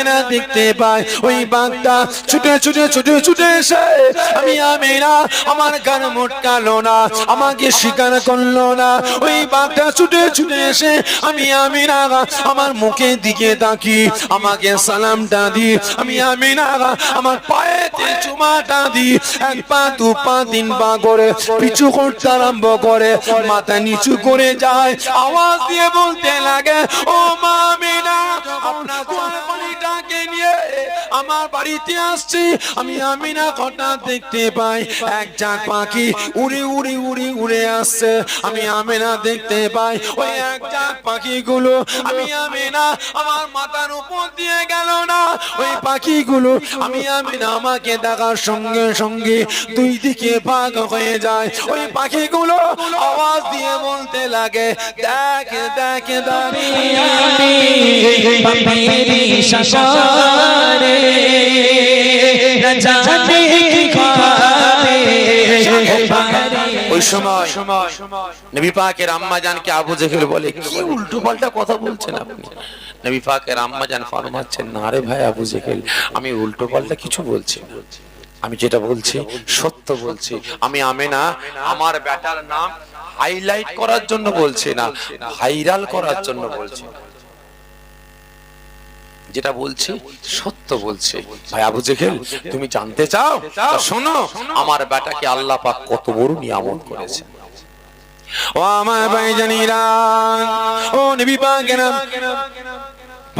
আমেনা দেখতে ওই বাঘটা ছুটে ছুটে ছুটে ছুটে এসে, আমি আমার গান মোটকালো না, আমাকে স্বীকার করল না। ওই বাঘটা ছুটে ছুটে এসে, আমি আমার দিকে তাকি, আমাকে সালামটা দি। আমি আমিনা, আমার পায়েতে চুমাটা দি। এক পা, দু পা, তিন পা করে পিছু করতে আরম্ভ করে, মাথা নিচু করে যায়, আওয়াজ দিয়ে বলতে লাগে, ও মা আমিনা, আপনার কোয়ালিটাকে নিয়ে আমার বাড়িতে আসছি আমি আমিনা হঠাৎ দেখতে পাই এক জাক পাখি উড়ে উড়ে উড়ে উড়ে আসছে আমি আমিনা দেখতে পাই ওই এক জাক পাখিগুলো আমি আমিনা আমার মাথার উপর দিয়ে গেল না ওই পাখিগুলো আমি আমিনা আমাকে দেখার সঙ্গে সঙ্গে দুই দিকে ভাগ হয়ে যায় ওই পাখিগুলো আওয়াজ দিয়ে বলতে লাগে দেখ দেখ দাঁড়িয়ে উল্টো পাল্টা না আমি উল্টো পাল্টা কিছু বলছি আমি যেটা বলছি, সত্য বলছি। আমি আমি না আমার ব্যাটার নাম হাইলাইট করার জন্য বলছি না, ভাইরাল করার জন্য বলছি না। যেটা বলছি সত্য বলছি। ভাই আবু জেহেল তুমি জানতে চাও? শোনো আমার বেটাকে আল্লাহ পাক কত বড় নিয়ামত করেছে। ও আমার ভাই জানিরা ও নবী পাকেরা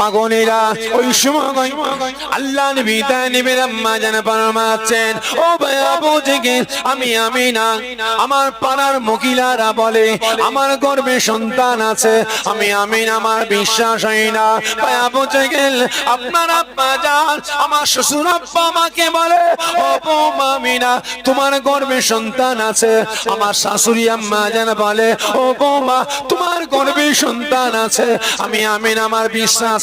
পাগনেরা ওই সময় আল্লাহ নবী তাই নবীর আম্মা যেন ফরমাচ্ছেন ও ভাই আবু আমি আমি না আমার পাড়ার মহিলারা বলে আমার গর্বে সন্তান আছে আমি আমি না, আমার বিশ্বাস হয় না। জেহেল আপনার আব্বা যান আমার শ্বশুর আব্বা আমাকে বলে ও তোমার গর্বে সন্তান আছে। আমার শাশুড়ি আম্মা যেন বলে ও বৌমা তোমার গর্বে সন্তান আছে। আমি আমিন আমার বিশ্বাস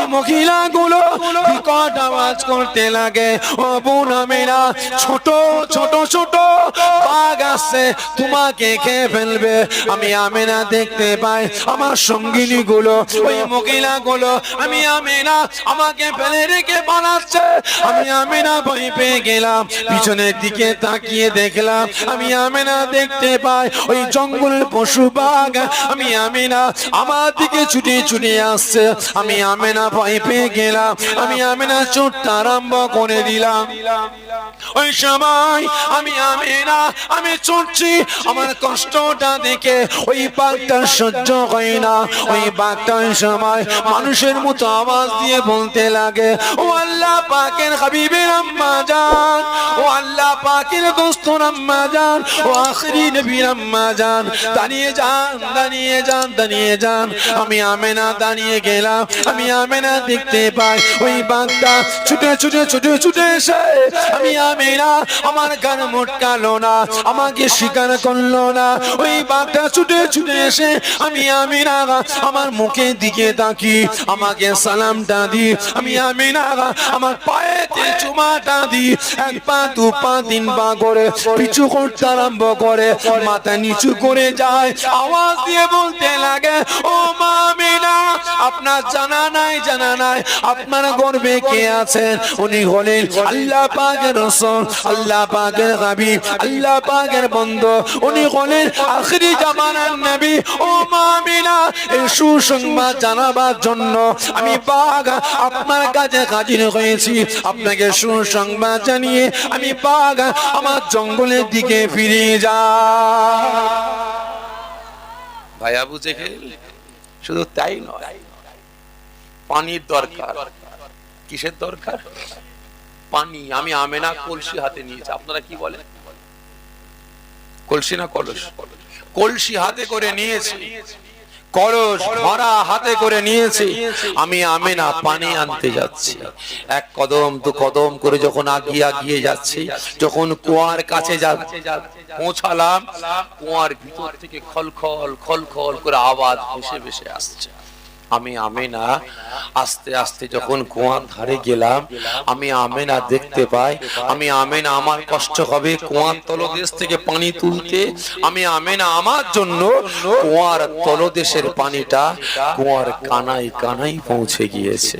মহিলা গুলো বিকট আওয়াজ করতে লাগে? ও বোন আমিনা ছোট ছোট ছোট, বাঘ আসছে, তোমাকে খেয়ে ফেলবে। আমি আমিনা দেখতে পাই, আমার সঙ্গিনী গুলো ওই মহিলা গুলো আমি আমিনা আমাকে ফেলে রেখে বানাচ্ছে আমি আমিনা ভয় পেয়ে গেলাম, পিছনের দিকে তাকিয়ে দেখলাম। আমি আমিনা দেখতে পাই, ওই জঙ্গলের পশু বাঘ। আমি আমিনা আমার দিকে ছুটে ছুটে আসছে। আমি আমিনা ভয় পেয়ে গেলাম। আমি আমিনা চোটটা আরম্ভ করে দিলাম। ওই সময় আমি আমিনা, আমি ছুটছি আমার কষ্টটা দেখে ওই বাঘটা সহ্য হয় না। ওই বাঘটা সময় মানুষের মতো আওয়াজ দিয়ে বলতে লাগে, ও আল্লাহ পাকের হাবিবের আম্মা জান, ও আল্লাহ পাকের দোস্তর আম্মা জান, ও আখরি নবীর আম্মা জান। দাঁড়িয়ে যান দাঁড়িয়ে যান দাঁড়িয়ে যান। আমি আমেনা দাঁড়িয়ে গেলাম। আমি আমেনা দেখতে পাই। ওই বাঘটা ছুটে ছুটে ছুটে ছুটে এসে আমি আমেনা, আমার গান মোটকালো না, আমাকে স্বীকার করল না। ওই বাঘটা ছুটে ছুটে এসে আমি আমিনা, আমার মুখের দিকে তাকি, আমাকে সালামটা দি। আমি আমিনা, আমার পায়েতে চুমাটা দি। এক পা, দু পা, তিন পা করে পিছু করতে আরম্ভ করে। মাথা নিচু করে যায়, আওয়াজ দিয়ে বলতে লাগে, ও মা আমিনা, আপনার জানা নাই জানা নাই। আপনার কে আছেন? উনি হলেন আল্লাহ পাকের রসুল, আল্লাহ পাকের হাবিব, আল্লাহ পাকের বন্ধু। উনি হলেন জামানার নবী। ও মা আমিনা এই সুসংবাদ জানাবার জন্য আমি বাঘ আপনার কাছে হাজির হয়েছি। আপনাকে সুসংবাদ জানিয়ে আমি বাঘ আমার জঙ্গলের দিকে ফিরে যা ভাই আবু জেহেল, শুধু তাই নয় পানির দরকার। কিসের দরকার? পানি। আমি আমেনা কলসি হাতে নিয়েছি। আপনারা কি বলেন? কলসি না কলস? কলসি হাতে করে নিয়েছি। কলস ভরা হাতে করে নিয়েছি। আমি আমেনা পানি আনতে যাচ্ছি। এক কদম, দু কদম করে যখন আগিয়ে আগিয়ে যাচ্ছি, যখন কুয়ার কাছে পৌঁছালাম, কুয়ার ভিতর থেকে খলখল খলখল করে আওয়াজ ভেসে ভেসে আসছে। আমি আমেনা, আস্তে আস্তে যখন কুয়ার ধারে গেলাম, আমি আমেনা দেখতে পাই। আমি আমেনা আমার কষ্ট হবে কুয়ার তলদেশ থেকে পানি তুলতে। আমি আমেনা আমার জন্য কুয়ার তলদেশের পানিটা কুয়ার কানাই কানাই পৌঁছে গিয়েছে।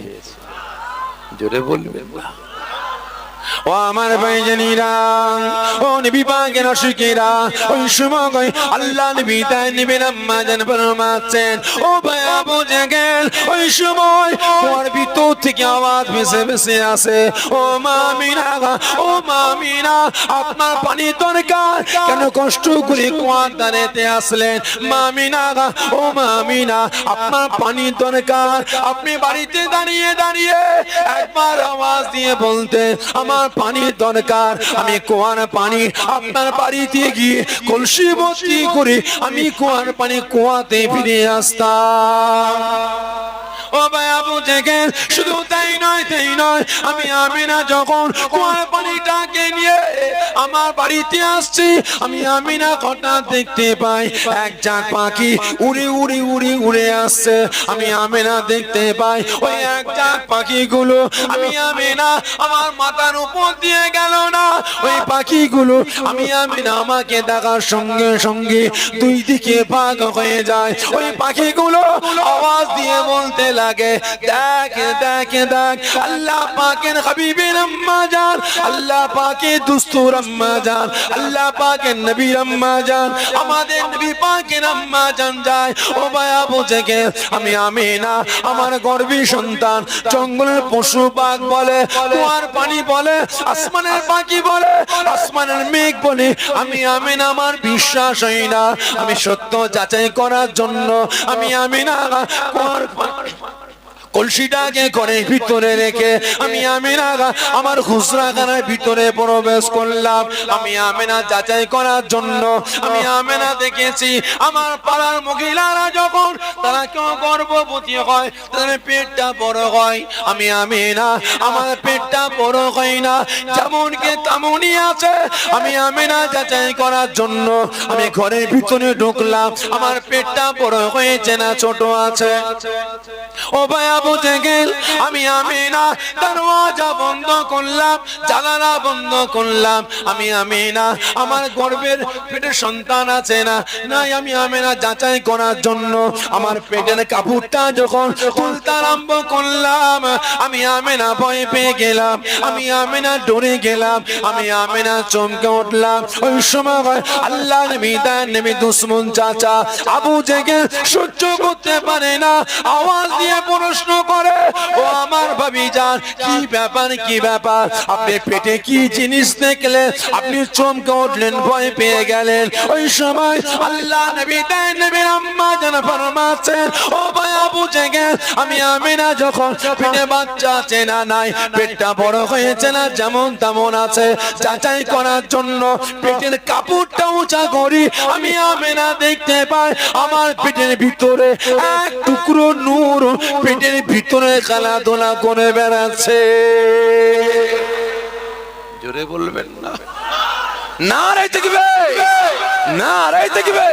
জোরে বলবেন না? ও আমার ভাইজানিরা, ও নবী পাকের অসুখেরা ওই সময় আল্লাহ নবী তাই নিবেন আম্মা জান ফরমাচ্ছেন ও ভাই আবু জাগেল ওই সময় ওর ভিতর থেকে আওয়াজ ভেসে ভেসে আসে। ও মামিনা ও মামিনা আপনার পানি দরকার, কেন কষ্ট করে কুয়ার দাঁড়াতে আসলেন? মামিনা ও মামিনা আপনার পানি দরকার, আপনি বাড়িতে দাঁড়িয়ে দাঁড়িয়ে একবার আওয়াজ দিয়ে বলতে আমার পানির দরকার। আমি কুয়ার পানি আপনার বাড়িতে গিয়ে কলসি ভর্তি করে আমি কুয়ার পানি কুয়াতে ফিরে আসতাম। ও ভাই আবু থেকে শুধু তাই নয় তাই নয়, আমি আমি না যখন কুয়ার পানিটাকে নিয়ে আমার বাড়িতে আসছি, আমি আমি না হঠাৎ দেখতে পাই। এক জাক পাখি উড়ে উড়ে উড়ে উড়ে আসছে, আমি আমি না দেখতে পাই। ওই এক জাক পাখিগুলো, আমি আমি না আমার মাথার উপর দিয়ে গেল না। ওই পাখিগুলো, আমি আমি না আমাকে দেখার সঙ্গে সঙ্গে দুই দিকে ভাগ হয়ে যায়। ওই পাখিগুলো আওয়াজ দিয়ে বলতে লাগে দেখ দেখ দেখ। আল্লাহ পাকের হাবিবের আম্মা জান। আল্লাহ পাকের দুস্তুর আম্মা জান। আল্লাহ পাকের নবীর আম্মা জান। আমাদের নবী পাকের আম্মা জান যায়। ও বায়া গে আমি আমি না আমার গর্বী সন্তান। জঙ্গলের পশু পাক বলে, কুয়ার পানি বলে, আসমানের পাখি বলে, আসমানের মেঘ বলে। আমি আমি না আমার বিশ্বাস হই না। আমি সত্য যাচাই করার জন্য আমি আমি না কুয়ার পানি কলসিটাকে করে ভিতরে রেখে আমি আমিনা আমার খুচরাখানার ভিতরে প্রবেশ করলাম। আমি আমেনা যাচাই করার জন্য, আমি আমেনা দেখেছি, আমার পাড়ার মহিলারা যখন তারা কেউ গর্ভবতী হয়, তাদের পেটটা বড় হয়। আমি আমিনা, আমার পেটটা বড় হয় না, যেমন কে তেমনই আছে। আমি আমিনা যাচাই করার জন্য আমি ঘরের ভিতরে ঢুকলাম। আমার পেটটা বড় হয়েছে না, ছোট আছে? ও ভাই আবু জেগেল আমি আমি না দরওয়াজা বন্ধ করলাম, জানালা বন্ধ করলাম। আমি আমি না আমার গর্বের পেটে সন্তান আছে না? নাই, আমি আমি না যাচাই করার জন্য। আমার পেটের কাপড়টা যখন তুলতে আরম্ভ করলাম, আমি আমি না ভয় পেয়ে গেলাম। আমি আমি না ডরে গেলাম। আমি আমি না চমকে উঠলাম। ওই সময় আল্লাহ নবী তার নবী দুশ্মন চাচা। আবু জেগে সহ্য করতে পারে না। আওয়াজ দিয়ে প্রশ্ন করে। ও আমার ভাবি যান কি ব্যাপার কি ব্যাপার? আপনি পেটে কি জিনিস দেখলে আপনি চমকে উঠলেন, ভয় পেয়ে গেলেন। ওই সময় আল্লাহ নবী নবীর আম্মা যেন ফরমাচ্ছেন, ও আবু জেগে আমি যখন পেটে বাচ্চা নাই, পেটটা বড় হয়েছে না, যেমন তেমন আছে। যাচাই করার জন্য পেটের কাপড়টা উঁচা করি, আমি আমি না দেখতে পাই, আমার পেটের ভিতরে এক টুকরো নূর, পেটের ভিতরে খেলাধুলা করে বেড়াচ্ছে। জোরে বলবেন না। না রাই দেখবে। না রাই দেখবে।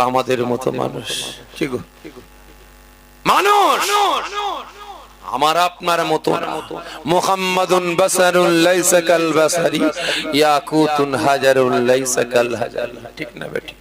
আমাদের মতো মানুষ। কি গো? মানুষ। আমার আপনার মতো মুহাম্মাদুন বাসারুন লাইসা কাল বাসারি, ইয়াকুতুন হাজারুন লাইসা কাল হাজার। ঠিক না বেঠিক